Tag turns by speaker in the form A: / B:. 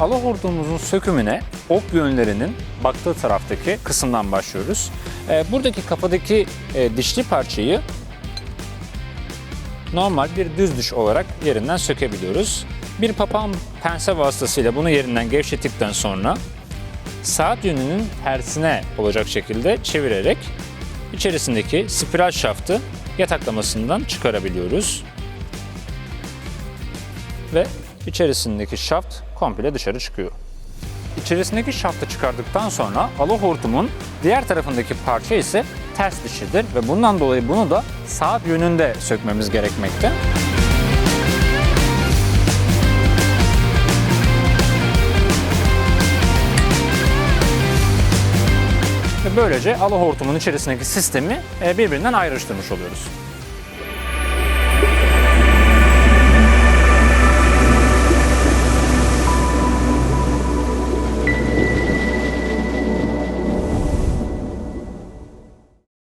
A: Ala hortumumuzun sökümüne ok yönlerinin baktığı taraftaki kısımdan başlıyoruz. Ee, buradaki kapıdaki e, dişli parçayı normal bir düz diş olarak yerinden sökebiliyoruz. Bir papağan pense vasıtasıyla bunu yerinden gevşettikten sonra saat yönünün tersine olacak şekilde çevirerek içerisindeki spiral şaftı yataklamasından çıkarabiliyoruz. Ve içerisindeki şaft komple dışarı çıkıyor. İçerisindeki şaftı çıkardıktan sonra alo hortumun diğer tarafındaki parça ise ters dişidir ve bundan dolayı bunu da saat yönünde sökmemiz gerekmekte. Böylece alo hortumun içerisindeki sistemi e, birbirinden ayrıştırmış oluyoruz.